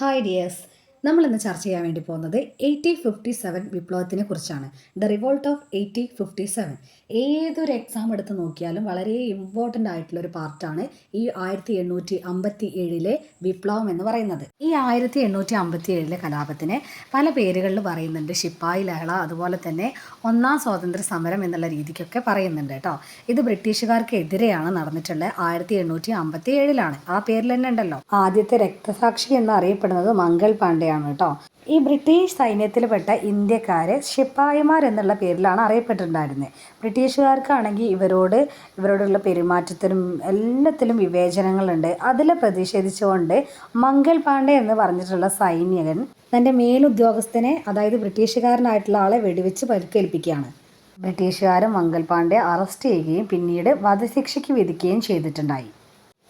Hi dears നമ്മൾ ഇന്ന് ചർച്ച ചെയ്യാൻ വേണ്ടി പോകുന്നത് എയ്റ്റി ഫിഫ്റ്റി സെവൻ വിപ്ലവത്തിനെ കുറിച്ചാണ്. The revolt of eighty fifty seven. ഏതൊരു എക്സാം എടുത്ത് നോക്കിയാലും വളരെ ഇമ്പോർട്ടന്റ് ആയിട്ടുള്ള ഒരു പാർട്ടാണ് ഈ ആയിരത്തി എണ്ണൂറ്റി അമ്പത്തി ഏഴിലെ വിപ്ലവം എന്ന് പറയുന്നത്. ഈ ആയിരത്തി എണ്ണൂറ്റി അമ്പത്തി ഏഴിലെ കലാപത്തിനെ പല പേരുകളിൽ പറയുന്നുണ്ട്. ഷിപ്പായി ലഹള അതുപോലെ തന്നെ ഒന്നാം സ്വാതന്ത്ര്യ സമരം എന്നുള്ള രീതിക്കൊക്കെ പറയുന്നുണ്ട് കേട്ടോ. ഇത് ബ്രിട്ടീഷുകാർക്കെതിരെയാണ് നടന്നിട്ടുള്ളത് ആയിരത്തി എണ്ണൂറ്റി അമ്പത്തി ഏഴിലാണ് ആ പേരിൽ തന്നെ ഉണ്ടല്ലോ. ആദ്യത്തെ രക്തസാക്ഷി എന്ന് അറിയപ്പെടുന്നത് മംഗൾ പാണ്ഡെയാണ് കേട്ടോ. ഈ ബ്രിട്ടീഷ് സൈന്യത്തിൽപ്പെട്ട ഇന്ത്യക്കാരെ ശിപ്പായിമാർ എന്നുള്ള പേരിലാണ് അറിയപ്പെട്ടിട്ടുണ്ടായിരുന്നത് ബ്രിട്ടീഷുകാർക്കാണെങ്കിൽ ഇവരോട് ഇവരോടുള്ള പെരുമാറ്റത്തിനും എല്ലാത്തിലും വിവേചനങ്ങളുണ്ട്. അതിൽ പ്രതിഷേധിച്ചുകൊണ്ട് മംഗൽ പാണ്ഡെ എന്ന് പറഞ്ഞിട്ടുള്ള സൈനികൻ തന്റെ മേലുദ്യോഗസ്ഥനെ അതായത് ബ്രിട്ടീഷുകാരനായിട്ടുള്ള ആളെ വെടിവെച്ച് പരിക്കേൽപ്പിക്കുകയാണ്. ബ്രിട്ടീഷുകാർ മംഗൽ പാണ്ഡെ അറസ്റ്റ് ചെയ്യുകയും പിന്നീട് വധശിക്ഷയ്ക്ക് വിധിക്കുകയും ചെയ്തിട്ടുണ്ടായി.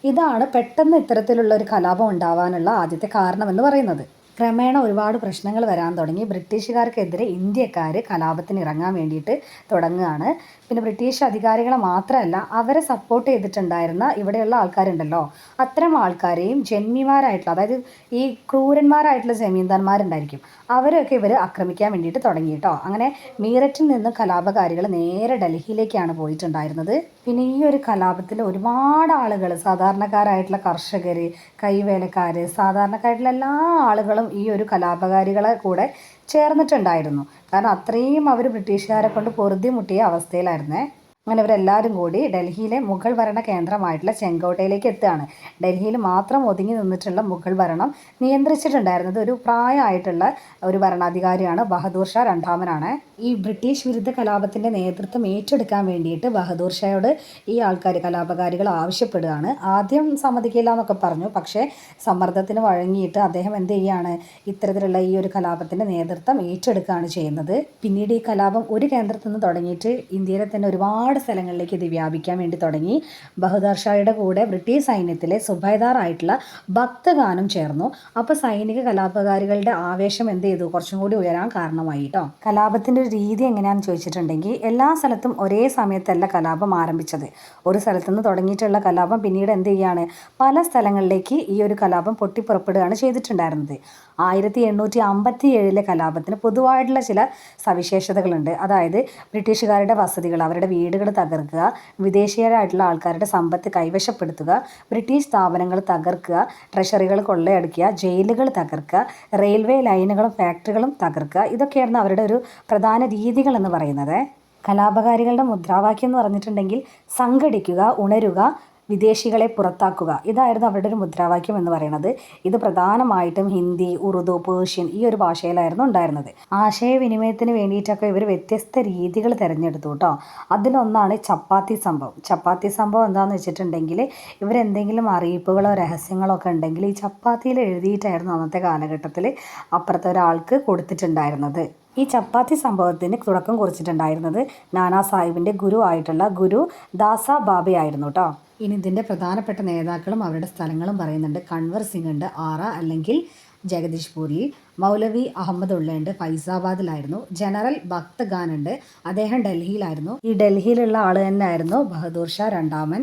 ഇതാണ് പെട്ടെന്ന് ഇത്തരത്തിലുള്ള ഒരു കലാപം ഉണ്ടാവാനുള്ള ആദ്യത്തെ കാരണമെന്ന് പറയുന്നത്. ക്രമേണ ഒരുപാട് പ്രശ്നങ്ങൾ വരാൻ തുടങ്ങി. ബ്രിട്ടീഷുകാർക്കെതിരെ ഇന്ത്യക്കാർ കലാപത്തിന് ഇറങ്ങാൻ വേണ്ടിയിട്ട് തുടങ്ങുകയാണ്. പിന്നെ ബ്രിട്ടീഷ് അധികാരികളെ മാത്രമല്ല അവരെ സപ്പോർട്ട് ചെയ്തിട്ടുണ്ടായിരുന്ന ഇവിടെയുള്ള ആൾക്കാരുണ്ടല്ലോ. അത്തരം ആൾക്കാരെയും ജന്മിമാരായിട്ടുള്ള അതായത് ഈ ക്രൂരന്മാരായിട്ടുള്ള ജമീന്ദാർമാരുണ്ടായിരിക്കും. അവരൊക്കെ ഇവർ ആക്രമിക്കാൻ വേണ്ടിയിട്ട് തുടങ്ങി കേട്ടോ അങ്ങനെ മീററ്റിൽ നിന്ന് കലാപകാരികൾ നേരെ ഡൽഹിയിലേക്കാണ് പോയിട്ടുണ്ടായിരുന്നത്. പിന്നെ ഈ ഒരു കലാപത്തിൽ ഒരുപാട് ആളുകൾ സാധാരണക്കാരായിട്ടുള്ള കർഷകർ കൈവേലക്കാർ സാധാരണക്കാരായിട്ടുള്ള എല്ലാ ആളുകളും ഈ ഒരു കലാപകാരികളെ കൂടെ ചേർന്നിട്ടുണ്ടായിരുന്നു. കാരണം അത്രയും അവർ ബ്രിട്ടീഷുകാരെ കൊണ്ട് പൊറുതി മുട്ടിയ അവസ്ഥയിലായിരുന്നേ. അങ്ങനെ ഇവരെല്ലാവരും കൂടി ഡൽഹിയിലെ മുഗൾ ഭരണ കേന്ദ്രമായിട്ടുള്ള ചെങ്കോട്ടയിലേക്ക് എത്തുകയാണ്. ഡൽഹിയിൽ മാത്രം ഒതുങ്ങി നിന്നിട്ടുള്ള മുഗൾ ഭരണം നിയന്ത്രിച്ചിട്ടുണ്ടായിരുന്നത് ഒരു പ്രായമായിട്ടുള്ള ഒരു ഭരണാധികാരിയാണ് ബഹദൂർ ഷാ രണ്ടാമനാണ്. ഈ ബ്രിട്ടീഷ് വിരുദ്ധ കലാപത്തിന്റെ നേതൃത്വം ഏറ്റെടുക്കാൻ വേണ്ടിയിട്ട് ബഹദൂർ ഷായോട് ഈ ആൾക്കാർ കലാപകാരികൾ ആവശ്യപ്പെടുകയാണ്. ആദ്യം സമ്മതിക്കില്ല എന്നൊക്കെ പറഞ്ഞു. പക്ഷേ സമ്മർദ്ദത്തിന് വഴങ്ങിയിട്ട് അദ്ദേഹം എന്ത് ചെയ്യുകയാണ് ഇത്തരത്തിലുള്ള ഈ ഒരു കലാപത്തിന്റെ നേതൃത്വം ഏറ്റെടുക്കുകയാണ് ചെയ്യുന്നത്. പിന്നീട് ഈ കലാപം ഒരു കേന്ദ്രത്തിൽ നിന്ന് തുടങ്ങിയിട്ട് ഇന്ത്യയിലെ തന്നെ ഒരുപാട് സ്ഥലങ്ങളിലേക്ക് ഇത് വ്യാപിക്കാൻ വേണ്ടി തുടങ്ങി. ബഹദൂർ ഷായുടെ കൂടെ ബ്രിട്ടീഷ് സൈന്യത്തിലെ സുബൈദാറായിട്ടുള്ള ഭക്തഗാനം ചേർന്നു. അപ്പോൾ സൈനിക കലാപകാരികളുടെ ആവേശം എന്ത് ചെയ്തു? കുറച്ചും കൂടി ഉയരാൻ കാരണമായി കേട്ടോ കലാപത്തിന്റെ ഒരു രീതി എങ്ങനെയാണെന്ന് ചോദിച്ചിട്ടുണ്ടെങ്കിൽ എല്ലാ സ്ഥലത്തും ഒരേ സമയത്തല്ല കലാപം ആരംഭിച്ചത്. ഒരു സ്ഥലത്തുനിന്ന് തുടങ്ങിയിട്ടുള്ള കലാപം പിന്നീട് എന്ത് ചെയ്യാണ്? പല സ്ഥലങ്ങളിലേക്ക് ഈ ഒരു കലാപം പൊട്ടിപ്പുറപ്പെടുകയാണ് ചെയ്തിട്ടുണ്ടായിരുന്നത്. ആയിരത്തി എണ്ണൂറ്റി അമ്പത്തി ഏഴിലെ കലാപത്തിന് പൊതുവായിട്ടുള്ള ചില സവിശേഷതകളുണ്ട്. അതായത് ബ്രിട്ടീഷുകാരുടെ വസതികൾ അവരുടെ വീടുകൾ തകർക്കുക വിദേശീയരായിട്ടുള്ള ആൾക്കാരുടെ സമ്പത്ത് കൈവശപ്പെടുത്തുക ബ്രിട്ടീഷ് സ്ഥാപനങ്ങൾ തകർക്കുക ട്രഷറികൾ കൊള്ളയടിക്കുക ജയിലുകൾ തകർക്കുക റെയിൽവേ ലൈനുകളും ഫാക്ടറികളും തകർക്കുക ഇതൊക്കെയായിരുന്നു അവരുടെ ഒരു പ്രധാന രീതികൾ എന്ന് പറയുന്നത്. കലാപകാരികളുടെ മുദ്രാവാക്യം എന്ന് പറഞ്ഞിട്ടുണ്ടെങ്കിൽ സംഘടിക്കുക ഉണരുക വിദേശികളെ പുറത്താക്കുക. ഇതായിരുന്നു അവരുടെ ഒരു മുദ്രാവാക്യം എന്ന് പറയുന്നത്. ഇത് പ്രധാനമായിട്ടും ഹിന്ദി ഉറുദു പേർഷ്യൻ ഈ ഒരു ഭാഷയിലായിരുന്നു ഉണ്ടായിരുന്നത്. ആശയവിനിമയത്തിന് വേണ്ടിയിട്ടൊക്കെ ഇവർ വ്യത്യസ്ത രീതികൾ തിരഞ്ഞെടുത്തു കേട്ടോ. അതിലൊന്നാണ് ചപ്പാത്തി സംഭവം. ചപ്പാത്തി സംഭവം എന്താണെന്ന് വെച്ചിട്ടുണ്ടെങ്കിൽ ഇവരെന്തെങ്കിലും അറിയിപ്പുകളോ രഹസ്യങ്ങളോ ഒക്കെ ഉണ്ടെങ്കിൽ ഈ ചപ്പാത്തിയിൽ എഴുതിയിട്ടായിരുന്നു അന്നത്തെ കാലഘട്ടത്തിൽ അപ്പുറത്തെ ഒരാൾക്ക് കൊടുത്തിട്ടുണ്ടായിരുന്നത്. ഈ ചപ്പാത്തി സംഭവത്തിന് തുടക്കം കുറിച്ചിട്ടുണ്ടായിരുന്നത് നാനാ സാഹിബിന്റെ ഗുരു ആയിട്ടുള്ള ഗുരു ദാസ ബാബയായിരുന്നു കേട്ടോ ഇനി ഇതിന്റെ പ്രധാനപ്പെട്ട നേതാക്കളും അവരുടെ സ്ഥലങ്ങളും പറയുന്നുണ്ട്. കൺവർ സിംഗ് ഉണ്ട് ആറ അല്ലെങ്കിൽ ജഗദീഷ്പൂരിൽ മൗലവി അഹമ്മദ് ഉള്ളയുണ്ട് ഫൈസാബാദിലായിരുന്നു. ജനറൽ ഭക്ത് ഖാൻ ഉണ്ട് അദ്ദേഹം ഡൽഹിയിലായിരുന്നു. ഈ ഡൽഹിയിലുള്ള ആൾ തന്നെയായിരുന്നു ബഹദൂർ ഷാ രണ്ടാമൻ.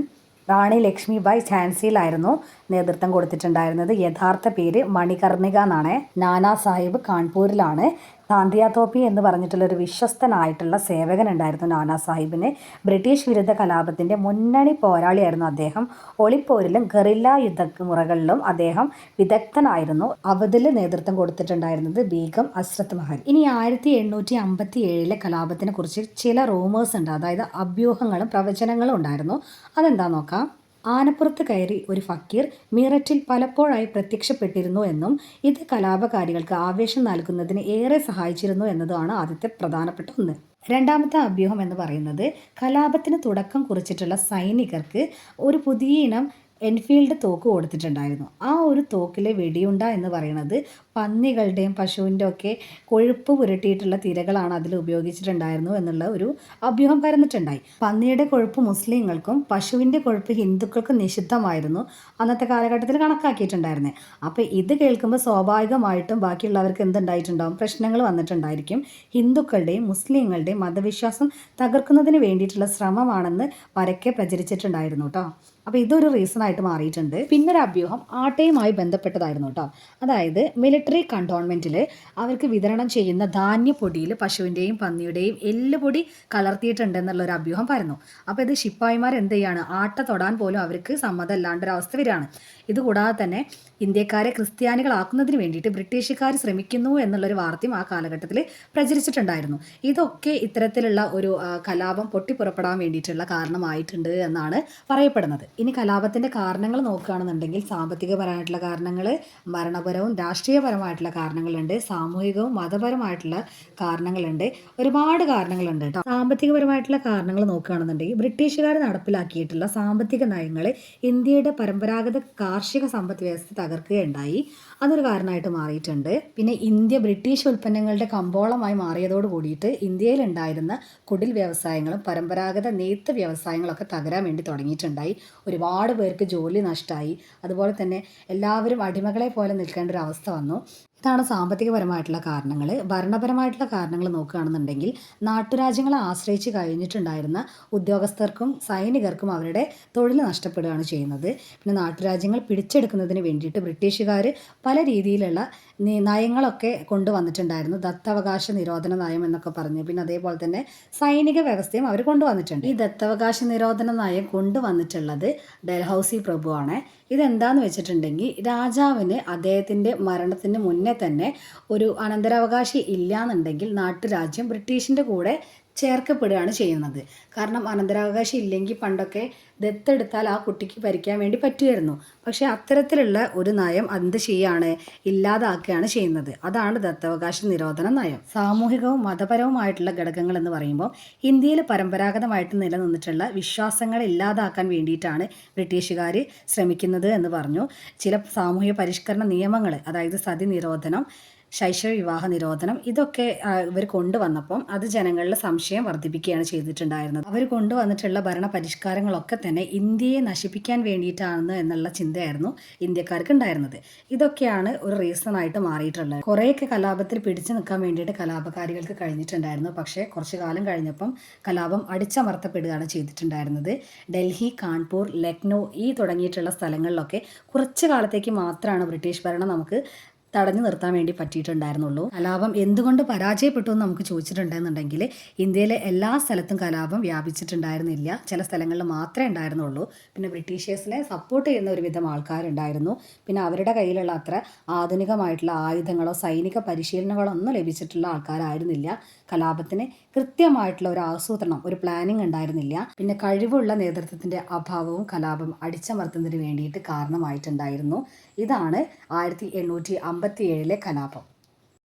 റാണി ലക്ഷ്മിബായ് ഝാൻസിയിലായിരുന്നു നേതൃത്വം കൊടുത്തിട്ടുണ്ടായിരുന്നത്. യഥാർത്ഥ പേര് മണികർണിക എന്നാണ്. നാനാ സാഹിബ് കാൺപൂരിലാണ്. താന്തിയ തോപ്പി എന്ന് പറഞ്ഞിട്ടുള്ള ഒരു വിശ്വസ്തനായിട്ടുള്ള സേവകൻ ഉണ്ടായിരുന്നു നാനാ സാഹിബിന്. ബ്രിട്ടീഷ് വിരുദ്ധ കലാപത്തിന്റെ മുന്നണി പോരാളിയായിരുന്നു അദ്ദേഹം. ഒളിപ്പോരിലും ഗറില്ല യുദ്ധ മുറകളിലും അദ്ദേഹം വിദഗ്ധനായിരുന്നു. അവതിൽ നേതൃത്വം കൊടുത്തിട്ടുണ്ടായിരുന്നത് ബീഗം അശ്രത് മഹൽ. ഇനി ആയിരത്തി എണ്ണൂറ്റി അമ്പത്തി ഏഴിലെ കലാപത്തിനെ കുറിച്ച് ചില റൂമേഴ്സ് ഉണ്ട്. അതായത് അഭ്യൂഹങ്ങളും പ്രവചനങ്ങളും ഉണ്ടായിരുന്നു. അതെന്താ നോക്കാം? ആനപ്പുറത്ത് കയറി ഒരു ഫക്കീർ മീററ്റിൽ പലപ്പോഴായി പ്രത്യക്ഷപ്പെട്ടിരുന്നു എന്നും ഇത് കലാപകാരികൾക്ക് ആവേശം നൽകുന്നതിന് ഏറെ സഹായിച്ചിരുന്നു എന്നതാണ് ആദ്യത്തെ പ്രധാനപ്പെട്ട ഒന്ന്. രണ്ടാമത്തെ അഭ്യൂഹം എന്ന് പറയുന്നത് കലാപത്തിന് തുടക്കം കുറിച്ചിട്ടുള്ള സൈനികർക്ക് ഒരു പുതിയ ഇനം എൻഫീൽഡ് തോക്ക് കൊടുത്തിട്ടുണ്ടായിരുന്നു. ആ ഒരു തോക്കിലെ വെടിയുണ്ട എന്ന് പറയുന്നത് പന്നികളുടെയും പശുവിന്റെ ഒക്കെ കൊഴുപ്പ് പുരട്ടിയിട്ടുള്ള തിരകളാണ് അതിൽ ഉപയോഗിച്ചിട്ടുണ്ടായിരുന്നു എന്നുള്ള ഒരു അഭ്യൂഹം പരന്നിട്ടുണ്ടായി. പന്നിയുടെ കൊഴുപ്പ് മുസ്ലിങ്ങൾക്കും പശുവിന്റെ കൊഴുപ്പ് ഹിന്ദുക്കൾക്കും നിഷിദ്ധമായിരുന്നു അന്നത്തെ കാലഘട്ടത്തിൽ കണക്കാക്കിയിട്ടുണ്ടായിരുന്നത് അപ്പോൾ ഇത് കേൾക്കുമ്പോൾ സ്വാഭാവികമായിട്ടും ബാക്കിയുള്ളവർക്ക് എന്തുണ്ടായിട്ടുണ്ടാവും? പ്രശ്നങ്ങൾ വന്നിട്ടുണ്ടായിരിക്കും. ഹിന്ദുക്കളുടെയും മുസ്ലിങ്ങളുടെയും മതവിശ്വാസം തകർക്കുന്നതിന് വേണ്ടിയിട്ടുള്ള ശ്രമമാണെന്ന് പരക്കെ പ്രചരിച്ചിട്ടുണ്ടായിരുന്നു കേട്ടോ. അപ്പോൾ ഇതൊരു റീസൺ ആയിട്ട് മാറിയിട്ടുണ്ട്. പിന്നെ ഒരു അഭ്യൂഹം ആട്ടയുമായി ബന്ധപ്പെട്ടതായിരുന്നു കേട്ടോ. അതായത് മിലിറ്ററി കണ്ടോൺമെന്റിൽ അവർക്ക് വിതരണം ചെയ്യുന്ന ധാന്യപ്പൊടിയിൽ പശുവിന്റെയും പന്നിയുടെയും എല്ലുപൊടി കലർത്തിയിട്ടുണ്ട് എന്നുള്ള ഒരു അഭ്യൂഹം പറഞ്ഞു അപ്പോൾ ഇത് ശിപ്പായിമാർ എന്ത് ചെയ്യാണ്? ആട്ട തൊടാൻ പോലും അവർക്ക് സമ്മതമല്ലാണ്ടൊരവസ്ഥ വരികയാണ്. ഇതുകൂടാതെ തന്നെ ഇന്ത്യക്കാരെ ക്രിസ്ത്യാനികളാക്കുന്നതിന് വേണ്ടിയിട്ട് ബ്രിട്ടീഷുകാർ ശ്രമിക്കുന്നു എന്നുള്ളൊരു വാർത്തയും ആ കാലഘട്ടത്തിൽ പ്രചരിച്ചിട്ടുണ്ടായിരുന്നു. ഇതൊക്കെ ഇത്തരത്തിലുള്ള ഒരു കലാപം പൊട്ടിപ്പുറപ്പെടാൻ വേണ്ടിയിട്ടുള്ള കാരണമായിട്ടുണ്ട് എന്നാണ് പറയപ്പെടുന്നത്. ഇനി കലാപത്തിന്റെ കാരണങ്ങൾ നോക്കുകയാണെന്നുണ്ടെങ്കിൽ സാമ്പത്തികപരമായിട്ടുള്ള കാരണങ്ങൾ ഭരണപരവും രാഷ്ട്രീയപരമായിട്ടുള്ള കാരണങ്ങളുണ്ട് സാമൂഹികവും മതപരമായിട്ടുള്ള കാരണങ്ങളുണ്ട് ഒരുപാട് കാരണങ്ങളുണ്ട് കേട്ടോ. സാമ്പത്തികപരമായിട്ടുള്ള കാരണങ്ങൾ നോക്കുകയാണെന്നുണ്ടെങ്കിൽ ബ്രിട്ടീഷുകാർ നടപ്പിലാക്കിയിട്ടുള്ള സാമ്പത്തിക നയങ്ങൾ ഇന്ത്യയുടെ പരമ്പരാഗത കാർഷിക സമ്പദ് വ്യവസ്ഥ തകർക്കുകയുണ്ടായി. അതൊരു കാരണമായിട്ട് മാറിയിട്ടുണ്ട്. പിന്നെ ഇന്ത്യ ബ്രിട്ടീഷ് ഉൽപ്പന്നങ്ങളുടെ കമ്പോളമായി മാറിയതോട് കൂടിയിട്ട് ഇന്ത്യയിലുണ്ടായിരുന്ന കുടിൽ വ്യവസായങ്ങളും പരമ്പരാഗത നെയ്ത്ത് വ്യവസായങ്ങളൊക്കെ തകരാൻ വേണ്ടി തുടങ്ങിയിട്ടുണ്ടായി. ഒരുപാട് പേർക്ക് ജോലി നഷ്ടമായി അതുപോലെ തന്നെ എല്ലാവരും അടിമകളെ പോലെ നിൽക്കേണ്ട ഒരു അവസ്ഥ വന്നു. ഇതാണ് സാമ്പത്തികപരമായിട്ടുള്ള കാരണങ്ങൾ ഭരണപരമായിട്ടുള്ള കാരണങ്ങൾ നോക്കുകയാണെന്നുണ്ടെങ്കിൽ നാട്ടുരാജ്യങ്ങളെ ആശ്രയിച്ച് കഴിഞ്ഞിട്ടുണ്ടായിരുന്ന ഉദ്യോഗസ്ഥർക്കും സൈനികർക്കും അവരുടെ തൊഴിൽ നഷ്ടപ്പെടുകയാണ് ചെയ്യുന്നത്. പിന്നെ നാട്ടുരാജ്യങ്ങൾ പിടിച്ചെടുക്കുന്നതിന് വേണ്ടിയിട്ട് ബ്രിട്ടീഷുകാർ പല രീതിയിലുള്ള നയങ്ങളൊക്കെ കൊണ്ടുവന്നിട്ടുണ്ടായിരുന്നു. ദത്തവകാശ നിരോധന നയം എന്നൊക്കെ പറഞ്ഞു. പിന്നെ അതേപോലെ തന്നെ സൈനിക വ്യവസ്ഥയും അവർ കൊണ്ടുവന്നിട്ടുണ്ട്. ഈ ദത്തവകാശ നിരോധന നയം കൊണ്ടുവന്നിട്ടുള്ളത് ഡൽഹൌസി പ്രഭുവാണ്. ഇതെന്താന്ന് വെച്ചിട്ടുണ്ടെങ്കിൽ രാജാവിന് അദ്ദേഹത്തിന്റെ മരണത്തിന് മുന്നേ തന്നെ ഒരു അനന്തരാവകാശി ഇല്ലാന്നുണ്ടെങ്കിൽ നാട്ടുരാജ്യം ബ്രിട്ടീഷിന്റെ കൂടെ ചേർക്കപ്പെടുകയാണ് ചെയ്യുന്നത്. കാരണം അനന്തരാവകാശം ഇല്ലെങ്കിൽ പണ്ടൊക്കെ ദത്തെടുത്താൽ ആ കുട്ടിക്ക് ഭരിക്കാൻ വേണ്ടി പറ്റുമായിരുന്നു. പക്ഷേ അത്തരത്തിലുള്ള ഒരു നയം എന്ത് ചെയ്യാണ് ഇല്ലാതാക്കുകയാണ് ചെയ്യുന്നത്. അതാണ് ദത്തവകാശ നിരോധന നയം. സാമൂഹികവും മതപരവുമായിട്ടുള്ള ഘടകങ്ങൾ എന്ന് പറയുമ്പോൾ ഇന്ത്യയിൽ പരമ്പരാഗതമായിട്ട് നിലനിന്നിട്ടുള്ള വിശ്വാസങ്ങൾ ഇല്ലാതാക്കാൻ വേണ്ടിയിട്ടാണ് ബ്രിട്ടീഷുകാർ ശ്രമിക്കുന്നത് എന്ന് പറഞ്ഞു. ചില സാമൂഹിക പരിഷ്കരണ നിയമങ്ങൾ അതായത് സതി നിരോധനം ശൈശവ വിവാഹ നിരോധനം ഇതൊക്കെ ഇവർ കൊണ്ടുവന്നപ്പം അത് ജനങ്ങളിൽ സംശയം വർദ്ധിപ്പിക്കുകയാണ് ചെയ്തിട്ടുണ്ടായിരുന്നത്. അവർ കൊണ്ടുവന്നിട്ടുള്ള ഭരണ പരിഷ്കാരങ്ങളൊക്കെ തന്നെ ഇന്ത്യയെ നശിപ്പിക്കാൻ വേണ്ടിയിട്ടാണ് എന്നുള്ള ചിന്തയായിരുന്നു ഇന്ത്യക്കാർക്ക് ഉണ്ടായിരുന്നത് ഇതൊക്കെയാണ് ഒരു റീസൺ ആയിട്ട് മാറിയിട്ടുള്ളത്. കുറേയൊക്കെ കലാപത്തിൽ പിടിച്ചു നിൽക്കാൻ വേണ്ടിയിട്ട് കലാപകാരികൾക്ക് കഴിഞ്ഞിട്ടുണ്ടായിരുന്നു. പക്ഷേ കുറച്ചു കാലം കഴിഞ്ഞപ്പം കലാപം അടിച്ചമർത്തപ്പെടുകയാണ് ചെയ്തിട്ടുണ്ടായിരുന്നത്. ഡൽഹി കാൺപൂർ ലക്നൗ ഈ തുടങ്ങിയിട്ടുള്ള സ്ഥലങ്ങളിലൊക്കെ കുറച്ച് കാലത്തേക്ക് മാത്രമാണ് ബ്രിട്ടീഷ് ഭരണം നമുക്ക് തടഞ്ഞു നിർത്താൻ വേണ്ടി പറ്റിയിട്ടുണ്ടായിരുന്നുള്ളൂ. കലാപം എന്തുകൊണ്ട് പരാജയപ്പെട്ടു എന്ന് നമുക്ക് ചോദിച്ചിട്ടുണ്ടെന്നുണ്ടെങ്കിൽ ഇന്ത്യയിലെ എല്ലാ സ്ഥലത്തും കലാപം വ്യാപിച്ചിട്ടുണ്ടായിരുന്നില്ല. ചില സ്ഥലങ്ങളിൽ മാത്രമേ ഉണ്ടായിരുന്നുള്ളൂ. പിന്നെ ബ്രിട്ടീഷേഴ്സിനെ സപ്പോർട്ട് ചെയ്യുന്ന ഒരുവിധം ആൾക്കാരുണ്ടായിരുന്നു. പിന്നെ അവരുടെ കയ്യിലുള്ള അത്ര ആധുനികമായിട്ടുള്ള ആയുധങ്ങളോ സൈനിക പരിശീലനങ്ങളോ ഒന്നും ലഭിച്ചിട്ടുള്ള ആൾക്കാരായിരുന്നില്ല. കലാപത്തിന് കൃത്യമായിട്ടുള്ള ഒരു ആസൂത്രണം ഒരു പ്ലാനിങ് ഉണ്ടായിരുന്നില്ല. പിന്നെ കഴിവുള്ള നേതൃത്വത്തിന്റെ അഭാവവും കലാപം അടിച്ചമർത്തുന്നതിന് വേണ്ടിയിട്ട് കാരണമായിട്ടുണ്ടായിരുന്നു. ഇതാണ് ആയിരത്തി എണ്ണൂറ്റി അമ്പത്തി ഏഴിലെ കലാപം.